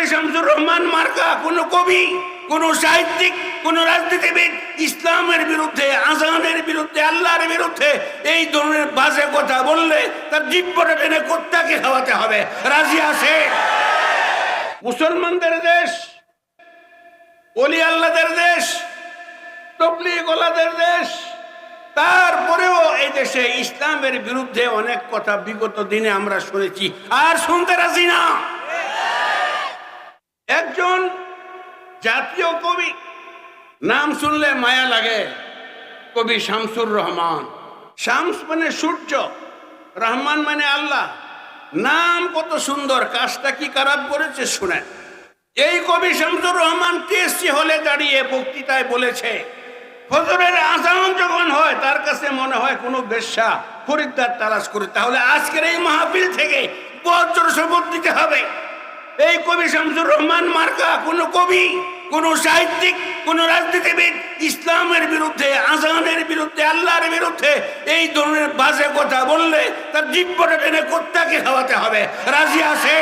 কবি শামসুর রহমান মার্কা, কোন কবি, কোন সাহিত্যিক, কোন রাজনীতিবিদ ইসলামের বিরুদ্ধে, আজানের বিরুদ্ধে, আল্লাহর বিরুদ্ধে এই ধরনের বাজে কথা বললে তার জিব্বটা টেনে কোত্তাকে খাওয়াতে হবে। রাজি আছে? মুসলমানদের দেশ, অলি আল্লাদের দেশ তবলি গোলাদের দেশ, তারপরেও এই দেশে ইসলামের বিরুদ্ধে অনেক কথা বিগত দিনে আমরা শুনেছি, আর শুনতে রাজি না। একজন জাতীয় কবি। নাম শুনলে মায়া লাগে। কবি শামসুর রহমান। শামস মানে সূর্য, রহমান মানে আল্লাহ। নাম কত সুন্দর, কাজটা কি খারাপ করেছে শুনেন এই কবি শামসুর রহমান টিএসসি হলে দাঁড়িয়ে বক্তৃতায় বলেছে, ফজরের আজান যখন হয়, তার কাছে মনে হয় কোনো বেশ্যা খরিদ্দার তালাশ করে। তাহলে আজকের এই মাহফিল থেকে বজ্র শপথ দিতে কবি শামসুর রহমান মার্কা, কোন কবি, কোন সাহিত্যিক, কোন রাজনীতিবিদ ইসলামের বিরুদ্ধে, আজানের বিরুদ্ধে, আল্লাহর বিরুদ্ধে এই ধরনের বাজে কথা বললে তার জিব্বটা টেনে কোত্তাকে খাওয়াতে হবে? রাজি আছে